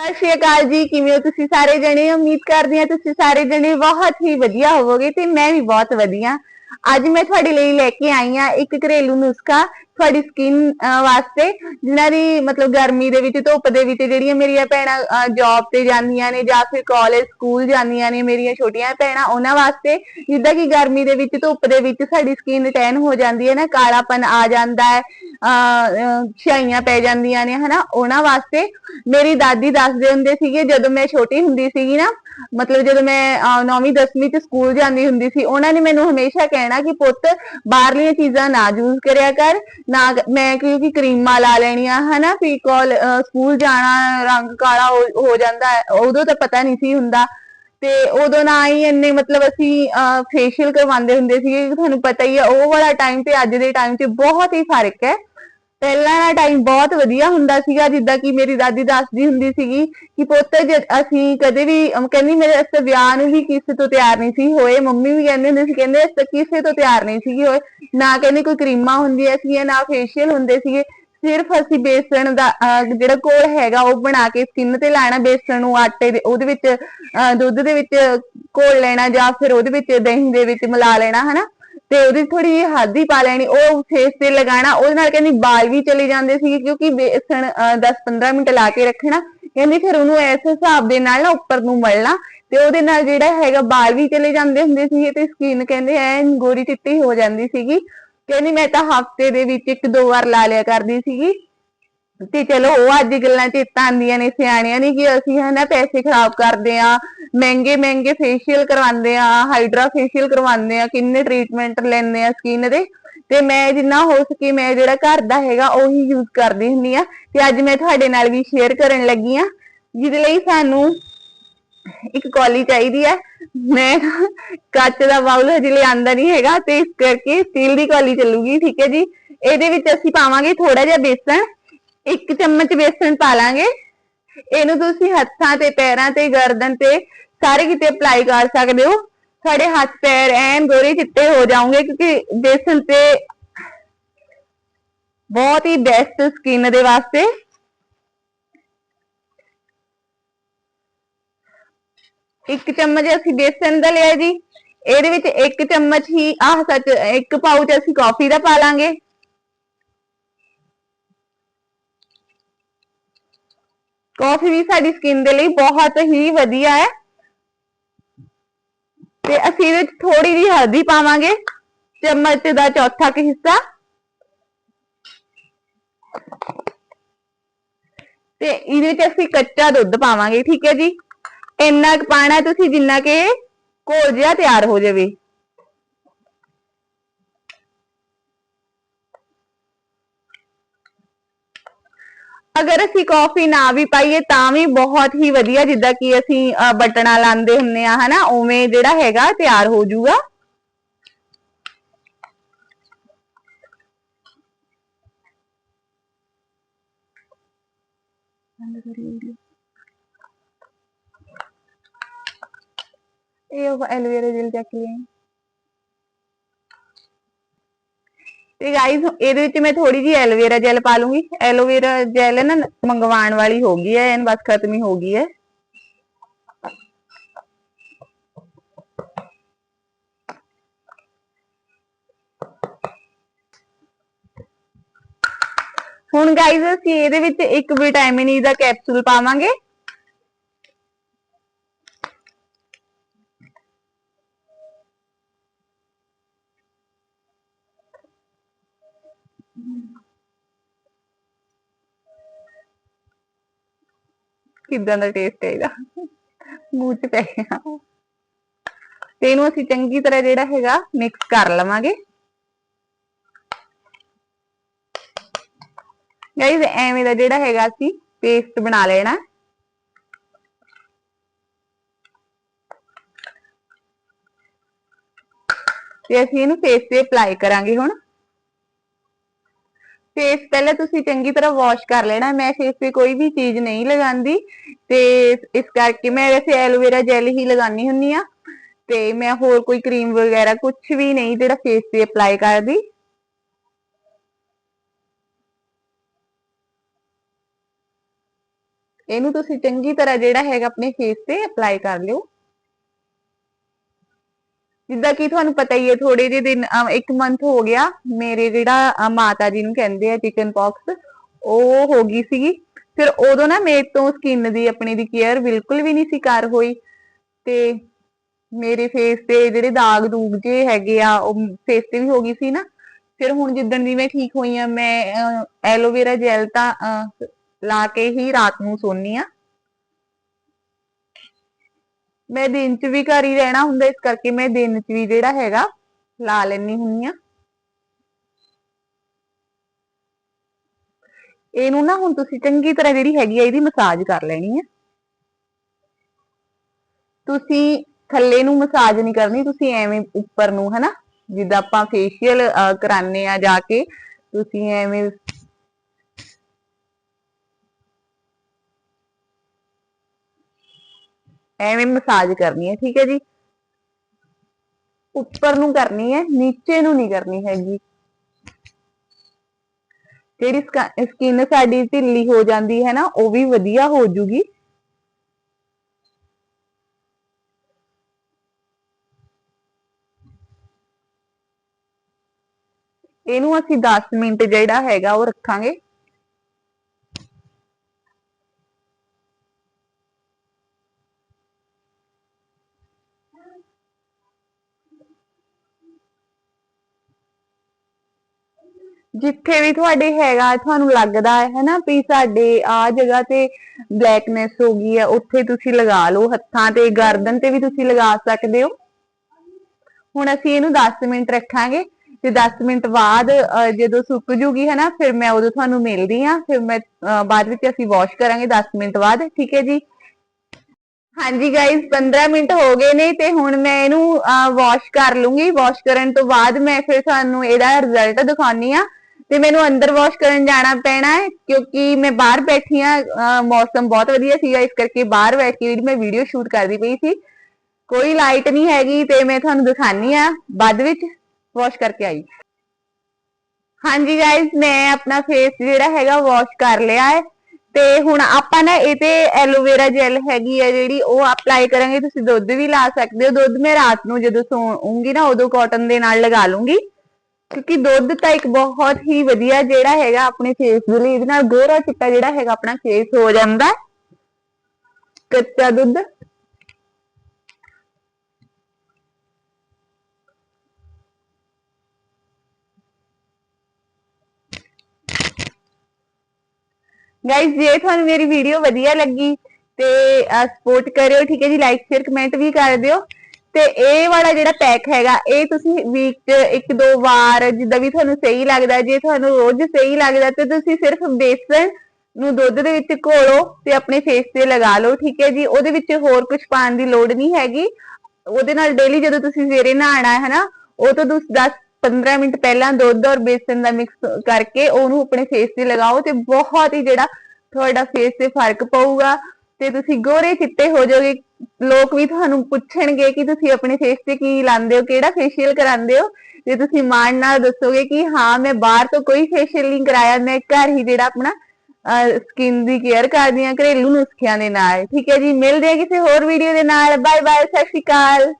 ਸਤਿ ਸ਼੍ਰੀ ਅਕਾਲ ਜੀ, ਕਿਵੇਂ ਹੋ ਤੁਸੀਂ ਸਾਰੇ ਜਣੇ? ਉਮੀਦ ਕਰਦੀ ਹਾਂ ਤੁਸੀਂ ਸਾਰੇ ਜਣੇ ਬਹੁਤ ਹੀ ਵਧੀਆ ਹੋਵੋਗੇ ਤੇ ਮੈਂ ਵੀ ਬਹੁਤ ਵਧੀਆ। ਅੱਜ ਮੈਂ ਤੁਹਾਡੇ ਲਈ ਲੈ ਕੇ ਆਈ ਹਾਂ ਇੱਕ ਘਰੇਲੂ ਨੁਸਖਾ ਤੁਹਾਡੀ ਸਕਿਨ ਵਾਸਤੇ, ਜਿਨ੍ਹਾਂ ਦੀ ਮਤਲਬ ਗਰਮੀ ਦੇ ਵਿੱਚ, ਧੁੱਪ ਦੇ ਵਿੱਚ ਜਿਹੜੀਆਂ ਮੇਰੀਆਂ ਭੈਣਾਂ ਜੌਬ ਤੇ ਜਾਂਦੀਆਂ ਨੇ ਜਾਂ ਫਿਰ ਕਾਲਜ ਸਕੂਲ ਜਾਂਦੀਆਂ ਨੇ ਮੇਰੀਆਂ ਛੋਟੀਆਂ ਭੈਣਾਂ, ਉਹਨਾਂ ਵਾਸਤੇ ਜਿੱਦਾਂ ਕਿ ਗਰਮੀ ਦੇ ਵਿੱਚ, ਧੁੱਪ ਦੇ ਵਿੱਚ ਸਾਡੀ ਸਕਿਨ ਟੈਨ ਹੋ ਜਾਂਦੀ ਹੈ ਨਾ, ਕਾਲਾਪਨ ਆ ਜਾਂਦਾ ਹੈ ਛਾਈਆਂ ਪੈ ਜਾਂਦੀਆਂ ਨੇ, ਹਨਾ? ਉਹਨਾਂ ਵਾਸਤੇ ਮੇਰੀ ਦਾਦੀ ਦੱਸਦੇ ਹੁੰਦੇ ਸੀਗੇ, ਜਦੋਂ ਮੈਂ ਛੋਟੀ ਹੁੰਦੀ ਸੀਗੀ ਨਾ ਮਤਲਬ ਜਦੋਂ ਮੈਂ 9ਵੀਂ 10ਵੀਂ ਚ ਸਕੂਲ ਜਾਂਦੀ ਹੁੰਦੀ ਸੀ, ਉਹਨਾਂ ਨੇ ਮੈਨੂੰ ਹਮੇਸ਼ਾ ਕਹਿਣਾ ਕਿ ਪੁੱਤ ਬਾਹਰਲੀਆਂ ਚੀਜ਼ਾਂ ਨਾ ਯੂਜ਼ ਕਰਿਆ ਕਰ, ਨਾ ਮੈਂ ਕਿਉਂਕਿ ਕਰੀਮਾਂ ਲਾ ਲੈਣੀਆਂ, ਹਨਾ, ਵੀ ਕਾਲ ਸਕੂਲ ਜਾਣਾ, ਰੰਗ ਕਾਲਾ ਹੋ ਜਾਂਦਾ, ਉਦੋਂ ਤਾਂ ਪਤਾ ਨਹੀਂ ਸੀ ਹੁੰਦਾ। ਤੇ ਉਦੋਂ ਨਾ ਹੀ ਇੰਨੇ ਮਤਲਬ ਅਸੀਂ ਫੇਸ਼ੀਅਲ ਕਰਵਾਉਂਦੇ ਹੁੰਦੇ ਸੀਗੇ ਤੁਹਾਨੂੰ ਪਤਾ ਹੀ ਹੈ ਉਹ ਵਾਲਾ ਟਾਈਮ ਤੇ ਅੱਜ ਦੇ ਟਾਈਮ 'ਚ ਬਹੁਤ ਹੀ ਫ਼ਰਕ ਹੈ। ਪਹਿਲਾਂ ਦਾ ਟਾਈਮ ਬਹੁਤ ਵਧੀਆ ਹੁੰਦਾ ਸੀਗਾ, ਜਿੱਦਾਂ ਕਿ ਮੇਰੀ ਦਾਦੀ ਦੱਸਦੀ ਹੁੰਦੀ ਸੀਗੀ ਕਿ ਪੁੱਤ, ਜੇ ਅਸੀਂ ਕਦੇ ਵੀ ਕਹਿੰਦੀ ਮੇਰੇ ਅਸਤ ਵਿਆਹ ਨੂੰ ਵੀ ਕਿਸੇ ਤੋਂ ਤਿਆਰ ਨਹੀਂ ਸੀ ਹੋਏ, ਮੰਮੀ ਵੀ ਕਹਿੰਦੇ ਹੁੰਦੇ ਸੀ, ਕਹਿੰਦੇ ਅਸ ਕਿਸੇ ਤੋਂ ਤਿਆਰ ਨਹੀਂ ਸੀਗੀ ਹੋਏ, ਨਾ ਕਹਿੰਦੇ ਕੋਈ ਕਰੀਮਾਂ ਹੁੰਦੀਆਂ ਸੀ ਨਾ ਫੇਸ਼ੀਅਲ ਹੁੰਦੇ ਸੀਗੇ, ਸਿਰਫ ਅਸੀਂ ਬੇਸਣ ਦਾ, ਅਹ ਜਿਹੜਾ ਘੋਲ ਹੈਗਾ, ਉਹ ਬਣਾ ਕੇ ਸਕਿਨ ਤੇ ਲਾਣਾ, ਬੇਸਣ ਨੂੰ ਆਟੇ ਦੇ, ਉਹਦੇ ਵਿੱਚ ਦੁੱਧ ਦੇ ਵਿੱਚ ਘੋਲ ਲੈਣਾ ਜਾਂ ਫਿਰ ਉਹਦੇ ਵਿੱਚ ਦਹੀਂ ਦੇ ਵਿੱਚ ਮਿਲਾ ਲੈਣਾ, ਹਨਾ? ਤੇ ਉਹਦੀ ਥੋੜੀ ਜਿਹੀ ਹਲਦੀ ਪਾ ਲੈਣੀ, ਉਹ ਫੇਸ ਤੇ ਲਗਾਣਾ ਉਹਦੇ ਨਾਲ ਕਹਿੰਦੀ ਬਾਲ ਵੀ ਚਲੇ ਜਾਂਦੇ ਸੀ ਕਿਉਂਕਿ ਬੇਸਣ 10-15 ਮਿੰਟ ਲਾ ਕੇ ਰੱਖਣਾ। ਕਹਿੰਦੀ ਫਿਰ ਉਹਨੂੰ ਇਸ ਹਿਸਾਬ ਦੇ ਨਾਲ ਨਾ ਉੱਪਰ ਨੂੰ ਮਲਣਾ ਤੇ ਉਹਦੇ ਨਾਲ ਜਿਹੜਾ ਹੈਗਾ ਬਾਲ ਵੀ ਚਲੇ ਜਾਂਦੇ ਹੁੰਦੇ ਸੀ ਤੇ ਸਕਿਨ ਕਹਿੰਦੇ ਐ ਗੋਰੀ ਚਿੱਟੀ ਹੋ ਜਾਂਦੀ ਸੀਗੀ। ਕਹਿੰਦੀ ਮੈਂ ਤਾਂ ਹਫ਼ਤੇ ਦੇ ਵਿੱਚ ਇੱਕ ਦੋ ਵਾਰ ਲਾ ਲਿਆ ਕਰਦੀ ਸੀਗੀ। ਤੇ ਚਲੋ ਉਹ ਅੱਜ ਗੱਲਾਂ ਚੇਤਾ ਆਂਦੀਆਂ ਨੇ, ਸਿਆਣਿਆਂ ਦੀ ਕਿ ਅਸੀਂ ਹਨਾ ਪੈਸੇ ਖਰਾਬ ਕਰਦੇ ਆ ਮਹਿੰਗੇ ਮਹਿੰਗੇ ਫੇਸ਼ੀਅਲ ਕਰਵਾਉਂਦੇ ਆ ਹਾਈਡਰਾ ਫੇਸ਼ੀਅਲ ਕਰਵਾਉਂਦੇ ਆ ਕਿੰਨੇ ਟ੍ਰੀਟਮੈਂਟ ਲੈਂਦੇ ਆ ਸਕਿਨ ਦੇ। ਤੇ ਮੈਂ ਜਿੰਨਾ ਹੋ ਸਕੇ ਮੈਂ ਜਿਹੜਾ ਘਰ ਦਾ ਹੈਗਾ ਉਹੀ ਯੂਜ਼ ਕਰਦੀ ਹੁੰਦੀ ਆ ਤੇ ਅੱਜ ਮੈਂ ਤੁਹਾਡੇ ਨਾਲ ਵੀ ਸ਼ੇਅਰ ਕਰਨ ਲੱਗੀ ਆ ਜਿਹਦੇ ਲਈ ਸਾਨੂੰ ਇੱਕ ਕੌਲੀ ਚਾਹੀਦੀ ਹੈ। ਮੈਂ ਕੱਚ ਦਾ ਬਾਉਲ ਹਜੇ ਲਿਆਂਦਾ ਨਹੀਂ ਹੈਗਾ, ਤੇ ਇਸ ਕਰਕੇ ਸਟੀਲ ਦੀ ਕੌਲੀ ਚੱਲੂਗੀ, ਠੀਕ ਹੈ ਜੀ? ਇਹਦੇ ਵਿੱਚ ਅਸੀਂ ਪਾਵਾਂਗੇ ਥੋੜਾ ਜਿਹਾ ਬੇਸਣ ਇੱਕ ਚਮਚ ਬੇਸਣ ਪਾ ਲਾਂਗੇ। ਇਹਨੂੰ ਤੁਸੀਂ ਹੱਥਾਂ ਤੇ, ਪੈਰਾਂ ਤੇ, ਗਰਦਨ ਤੇ ਸਾਰੇ ਕਿਤੇ ਅਪਲਾਈ ਕਰ ਸਕਦੇ ਹੋ। ਤੁਹਾਡੇ ਹੱਥ, ਪੈਰ ਐਨ ਗੋਰੇ ਚਿੱਟੇ ਹੋ ਜਾਣਗੇ ਕਿਉਂਕਿ ਬੇਸਨ ਤੇ ਬਹੁਤ ਹੀ ਬੈਸਟ ਸਕਿਨ ਦੇ ਵਾਸਤੇ। ਇੱਕ ਚਮਚ ਅਸੀਂ ਬੇਸਨ ਦਾ ਲਿਆ ਜੀ। ਇਹਦੇ ਵਿੱਚ ਇੱਕ ਚਮਚ ਹੀ, ਆਹ ਸੱਚ, ਇੱਕ ਪਾਊਚ ਅਸੀਂ ਕਾਫੀ ਦਾ ਪਾ ਲਾਂਗੇ। ਕਾਫੀ ਵੀ ਸਾਡੀ ਸਕਿਨ ਦੇ ਲਈ ਬਹੁਤ ਹੀ ਵਧੀਆ ਹੈ। ਤੇ ਅਸੀਂ ਇਹਦੇ ਵਿੱਚ ਥੋੜੀ ਜਿਹੀ ਹਲਦੀ ਪਾਵਾਂਗੇ, ਚਮਚ ਦਾ ਚੌਥਾ ਕਿ ਹਿੱਸਾ। ਤੇ ਇਹਦੇ ਵਿੱਚ ਅਸੀਂ ਕੱਚਾ ਦੁੱਧ ਪਾਵਾਂਗੇ, ਠੀਕ ਹੈ ਜੀ। ਇੰਨਾ ਕੁ ਪਾਣਾ ਤੁਸੀਂ ਜਿੰਨਾ ਕਿ ਘੋਲ ਜਿਹਾ ਤਿਆਰ ਹੋ ਜਾਵੇ। ਅਗਰ ਅਸੀਂ ਕਾਫੀ ਨਾ ਵੀ ਪਾਈਏ ਤਾਂ ਵੀ ਬਹੁਤ ਹੀ ਵਧੀਆ, ਜਿੱਦਾਂ ਕਿ ਅਸੀਂ ਬਟਣਾ ਲਾਉਂਦੇ ਹੁੰਨੇ ਆ ਹਨਾ? ਉਵੇਂ ਜਿਹੜਾ ਹੈਗਾ ਤਿਆਰ ਹੋ ਜਾਊਗਾ। ਇਹ ਉਹ ਐਲੋਵੇਰਾ ਜੈਲ ਚੱਕ ਲਿਆ ਤੇ ਗਾਈਸ ਇਹਦੇ ਵਿੱਚ ਮੈਂ ਥੋੜੀ ਜੀ ਐਲੋਵੇਰਾ ਜੈਲ ਪਾ ਲੂੰਗੀ ਐਲੋਵੇਰਾ ਜੈਲ ਨਾ ਮੰਗਵਾਉਣ ਵਾਲੀ ਹੋ ਗਈ ਹੈ, ਇਹਨ ਬਸ ਖਤਮ ਹੀ ਹੋ ਗਈ ਹੈ। ਹੁਣ ਗਾਈਸ ਅਸੀਂ ਇਹਦੇ ਵਿੱਚ ਇੱਕ ਵਿਟਾਮਿਨ ਈ e ਦਾ ਕੈਪਸੂਲ ਪਾਵਾਂਗੇ। ਕਿਦਾਂ ਦਾ ਟੇਸਟ ਹੈ ਇਹਦਾ ਮੂੰਹ 'ਚ ਪੈ ਗਿਆ। ਤੇ ਇਹਨੂੰ ਅਸੀਂ ਚੰਗੀ ਤਰ੍ਹਾਂ ਜਿਹੜਾ ਹੈਗਾ ਮਿਕਸ ਕਰ ਲਵਾਂਗੇ। ਗਾਈਜ਼ ਐਵੇਂ ਦਾ ਜਿਹੜਾ ਹੈਗਾ ਅਸੀਂ ਪੇਸਟ ਬਣਾ ਲੈਣਾ। ਤੇ ਅਸੀਂ ਇਹਨੂੰ ਫੇਸ ਤੇ ਅਪਲਾਈ ਕਰਾਂਗੇ ਹੁਣ। ਫੇਸ ਪਹਿਲਾਂ ਤੁਸੀਂ ਚੰਗੀ ਤਰ੍ਹਾਂ ਵਾਸ਼ ਕਰ ਲੈਣਾ, ਮੈਂ ਫੇਸ ਤੇ ਕੋਈ ਵੀ ਚੀਜ਼ ਨਹੀਂ ਲਗਾਉਂਦੀ ਤੇ ਇਸ ਕਰਕੇ ਮੈਂ ਵੈਸੇ ਐਲੋਵੇਰਾ ਜੈਲ ਹੀ ਲਗਾਉਣੀ ਹੁੰਨੀ ਆ ਤੇ ਮੈਂ ਹੋਰ ਕੋਈ ਕਰੀਮ ਵਗੈਰਾ ਕੁਝ ਵੀ ਨਹੀਂ ਜਿਹੜਾ ਫੇਸ ਤੇ ਅਪਲਾਈ ਕਰਦੀ। ਇਹਨੂੰ ਤੁਸੀਂ ਚੰਗੀ ਤਰ੍ਹਾਂ ਜਿਹੜਾ ਹੈਗਾ ਆਪਣੇ ਫੇਸ ਤੇ ਅਪਲਾਈ ਕਰ ਲਿਓ। ਜਿੱਦਾਂ ਕਿ ਤੁਹਾਨੂੰ ਪਤਾ ਹੀ ਹੈ ਥੋੜੇ ਜਿਹੇ ਦਿਨ ਇੱਕ ਮੰਥ ਹੋ ਗਿਆ, ਮੇਰੇ ਜਿਹੜਾ ਮਾਤਾ ਜੀ ਨੂੰ ਕਹਿੰਦੇ ਆ ਚਿਕਨ ਪੌਕਸ ਉਹ ਹੋ ਗਈ ਸੀਗੀ। ਫਿਰ ਉਦੋਂ ਨਾ ਮੇਰੇ ਤੋਂ ਸਕਿਨ ਦੀ, ਆਪਣੀ ਦੀ ਕੇਅਰ ਬਿਲਕੁਲ ਵੀ ਨਹੀਂ ਸੀ ਕਰ ਹੋਈ। ਤੇ ਮੇਰੇ ਫੇਸ ਤੇ ਜਿਹੜੇ ਦਾਗ ਦੂਗ ਜੇ ਹੈਗੇ ਆ, ਉਹ ਫੇਸ ਤੇ ਵੀ ਹੋ ਗਈ ਸੀ ਨਾ। ਫਿਰ ਹੁਣ ਜਿੱਦਣ ਦੀ ਮੈਂ ਠੀਕ ਹੋਈ ਆ, ਮੈਂ ਐਲੋਵੇਰਾ ਜੈਲ ਤਾਂ ਲਾ ਕੇ ਹੀ ਰਾਤ ਨੂੰ ਸੋਨੀ ਆ। ਮੈਂ ਦਿਨ 'ਚ ਵੀ ਘਰ ਹੀ ਰਹਿਣਾ ਹੁੰਦਾ, ਇਸ ਕਰਕੇ ਮੈਂ ਦਿਨ 'ਚ ਵੀ ਜਿਹੜਾ ਹੈਗਾ ਲਾ ਲੈਣੀ ਹੁੰਨੀ ਆ ਇਹਨੂੰ ਨਾ ਹੁਣ ਤੁਸੀਂ ਚੰਗੀ ਤਰ੍ਹਾਂ ਜਿਹੜੀ ਹੈਗੀ ਆ, ਇਹਦੀ ਮਸਾਜ ਕਰ ਲੈਣੀ ਆ। ਤੁਸੀਂ ਥੱਲੇ ਨੂੰ ਮਸਾਜ ਨਹੀਂ ਕਰਨੀ, ਤੁਸੀਂ ਐਵੇਂ ਉੱਪਰ ਨੂੰ, ਹਨਾ? ਜਿੱਦਾਂ ਆਪਾਂ ਫੇਸ਼ੀਅਲ ਕਰਾਨੇ ਆ ਜਾ ਕੇ, ਤੁਸੀਂ ਐਵੇਂ ਐਵੇਂ ਮਸਾਜ ਕਰਨੀ ਹੈ, ਠੀਕ ਹੈ ਜੀ? ਉੱਪਰ ਨੂੰ ਕਰਨੀ ਹੈ, ਨੀਚੇ ਨੂੰ ਨਹੀਂ ਕਰਨੀ ਹੈਗੀ। ਜਿਹੜੀ ਸਕਿਨ ਸਾਡੀ ਢਿੱਲੀ ਹੋ ਜਾਂਦੀ ਹੈ ਨਾ, ਉਹ ਵੀ ਵਧੀਆ ਹੋ ਜੂਗੀ। ਇਹਨੂੰ ਅਸੀਂ 10 ਮਿੰਟ ਜਿਹੜਾ ਹੈਗਾ, ਉਹ ਰੱਖਾਂਗੇ। ਜਿੱਥੇ ਵੀ ਤੁਹਾਡੇ ਹੈਗਾ ਤੁਹਾਨੂੰ ਲੱਗਦਾ ਹੈ ਹਨਾ ਵੀ ਸਾਡੇ ਆ ਜਗ੍ਹਾ ਤੇ ਬਲੈਕਨੈਸ ਹੋ ਗਈ ਹੈ ਉੱਥੇ ਤੁਸੀਂ ਲਗਾ ਲਓ ਹੱਥਾਂ ਤੇ ਗਰਦਨ ਤੇ ਵੀ ਤੁਸੀਂ ਲਗਾ ਸਕਦੇ ਹੋ। ਹੁਣ ਅਸੀਂ ਇਹਨੂੰ 10 ਮਿੰਟ ਰੱਖਾਂਗੇ ਤੇ 10 ਮਿੰਟ ਬਾਅਦ ਜਦੋਂ ਸੁੱਕ ਜੂਗੀ ਹੈ ਨਾ ਫਿਰ ਮੈਂ ਉਦੋਂ ਤੁਹਾਨੂੰ ਮਿਲਦੀ ਆ ਫਿਰ ਮੈਂ ਅਹ, ਬਾਅਦ ਵਿੱਚ ਅਸੀਂ ਵਾਸ਼ ਕਰਾਂਗੇ 10 ਮਿੰਟ ਬਾਅਦ ਠੀਕ ਹੈ ਜੀ? ਹਾਂਜੀ ਗਾਇਸ 15 ਮਿੰਟ ਹੋ ਗਏ ਨੇ ਤੇ ਹੁਣ ਮੈਂ ਇਹਨੂੰ ਵਾਸ਼ ਕਰ ਲੂੰਗੀ। ਵਾਸ਼ ਕਰਨ ਤੋਂ ਬਾਅਦ ਮੈਂ ਫਿਰ ਤੁਹਾਨੂੰ ਇਹਦਾ ਰਿਜ਼ਲਟ ਦਿਖਾਉਣੀ ਆ ਤੇ ਮੈਨੂੰ ਅੰਦਰ ਵਾਸ਼ ਕਰਨ ਜਾਣਾ ਪੈਣਾ ਹੈ, ਕਿਉਂਕਿ ਮੈਂ ਬਾਹਰ ਬੈਠੀ ਆ ਮੌਸਮ ਬਹੁਤ ਵਧੀਆ ਸੀਗਾ, ਇਸ ਕਰਕੇ ਬਾਹਰ ਬੈਠ ਕੇ ਮੈਂ ਵੀਡੀਓ ਸ਼ੂਟ ਕਰਦੀ ਪਈ ਸੀ। ਕੋਈ ਲਾਈਟ ਨਹੀਂ ਹੈਗੀ ਤੇ ਮੈਂ ਤੁਹਾਨੂੰ ਦਿਖਾਣੀ ਆ, ਬਾਅਦ ਵਿੱਚ ਵਾਸ਼ ਕਰਕੇ ਆਈ। ਹਾਂਜੀ ਗਾਇਸ ਮੈਂ ਆਪਣਾ ਫੇਸ ਜਿਹੜਾ ਹੈਗਾ ਵਾਸ਼ ਕਰ ਲਿਆ ਹੈ। ਤੇ ਹੁਣ ਆਪਾਂ ਨਾ ਇਹ ਤੇ ਐਲੋਵੇਰਾ ਜੈਲ ਹੈਗੀ ਹੈ ਜਿਹੜੀ, ਉਹ ਅਪਲਾਈ ਕਰਾਂਗੇ। ਤੁਸੀਂ ਦੁੱਧ ਵੀ ਲਾ ਸਕਦੇ ਹੋ। ਦੁੱਧ ਮੈਂ ਰਾਤ ਨੂੰ ਜਦੋਂ ਸੌਂਗੀ ਨਾ, ਉਦੋਂ ਕਾਟਨ ਦੇ ਨਾਲ ਲਗਾ ਲੂੰਗੀ। ਕਿਉਂਕਿ ਦੁੱਧ ਤਾਂ ਇੱਕ ਬਹੁਤ ਹੀ ਵਧੀਆ ਜਿਹੜਾ ਹੈਗਾ ਆਪਣੇ ਫੇਸ ਦੇ ਲਈ, ਇਹਦੇ ਨਾਲ ਗੋਰਾ ਚਿੱਟਾ ਜਿਹੜਾ ਹੈਗਾ ਆਪਣਾ ਫੇਸ ਹੋ ਜਾਂਦਾ। ਕੱਚਾ ਦੁੱਧ। ਗਾਇਸ ਜੇ ਤੁਹਾਨੂੰ ਮੇਰੀ ਵੀਡੀਓ ਵਧੀਆ ਲੱਗੀ ਤੇ ਸਪੋਰਟ ਕਰਿਓ, ਠੀਕ ਹੈ ਜੀ ਲਾਈਕ ਸ਼ੇਅਰ ਕਮੈਂਟ ਵੀ ਕਰ ਦਿਓ। ਤੇ ਇਹ ਵਾਲਾ ਜਿਹੜਾ ਪੈਕ ਹੈਗਾ, ਇਹ ਤੁਸੀਂ ਵੀਕ 'ਚ ਇੱਕ ਦੋ ਵਾਰ ਜਿੱਦਾਂ ਵੀ ਤੁਹਾਨੂੰ ਸਹੀ ਲੱਗਦਾ, ਜੇ ਤੁਹਾਨੂੰ ਰੋਜ਼ ਸਹੀ ਲੱਗਦਾ, ਤੇ ਤੁਸੀਂ ਸਿਰਫ ਬੇਸਨ ਨੂੰ ਦੁੱਧ ਦੇ ਵਿੱਚ ਘੋਲੋ ਤੇ ਆਪਣੇ ਫੇਸ ਤੇ ਲਗਾ ਲਓ, ਠੀਕ ਹੈ ਜੀ? ਉਹਦੇ ਵਿੱਚ ਹੋਰ ਕੁਝ ਪਾਉਣ ਦੀ ਲੋੜ ਨਹੀਂ ਹੈਗੀ। ਉਹਦੇ ਨਾਲ ਡੇਲੀ ਜਦੋਂ ਤੁਸੀਂ ਸਵੇਰੇ ਨਹਾਣਾ ਹੈ ਨਾ ਉਹ ਤੋਂ ਤੁਸੀਂ 10 15 ਮਿੰਟ ਪਹਿਲਾਂ ਦੁੱਧ ਔਰ ਬੇਸਨ ਦਾ ਮਿਕਸ ਕਰਕੇ ਉਹਨੂੰ ਆਪਣੇ ਫੇਸ ਤੇ ਲਗਾਓ ਤੇ ਬਹੁਤ ਹੀ ਜਿਹੜਾ ਤੁਹਾਡਾ ਫੇਸ ਤੇ ਫ਼ਰਕ ਪਊਗਾ। ਤੇ ਤੁਸੀਂ ਗੋਰੇ ਚਿੱਟੇ ਹੋ ਜਾਓਗੇ। ਲੋਕ ਵੀ ਤੁਹਾਨੂੰ ਪੁੱਛਣਗੇ ਕਿ ਤੁਸੀਂ ਆਪਣੇ ਫੇਸ ਤੇ ਕੀ ਲਾਉਂਦੇ ਹੋ, ਕਿਹੜਾ ਫੇਸ਼ੀਅਲ ਕਰਾਉਂਦੇ ਹੋ। ਤੇ ਤੁਸੀਂ ਮਾਣ ਨਾਲ ਦੱਸੋਗੇ ਕਿ ਹਾਂ, ਮੈਂ ਬਾਹਰ ਤੋਂ ਕੋਈ ਫੇਸ਼ੀਅਲ ਨਹੀਂ ਕਰਾਇਆ, ਮੈਂ ਘਰ ਹੀ ਜਿਹੜਾ ਆਪਣਾ ਸਕਿਨ ਦੀ ਕੇਅਰ ਕਰਦੀ ਆ ਘਰੇਲੂ ਨੁਸਖਿਆਂ ਦੇ ਨਾਲ। ਠੀਕ ਹੈ ਜੀ, ਮਿਲਦੇ ਆ ਕਿਸੇ ਹੋਰ ਵੀਡੀਓ ਦੇ ਨਾਲ। ਬਾਏ ਬਾਏ ਸਤਿ ਸ਼੍ਰੀ ਅਕਾਲ।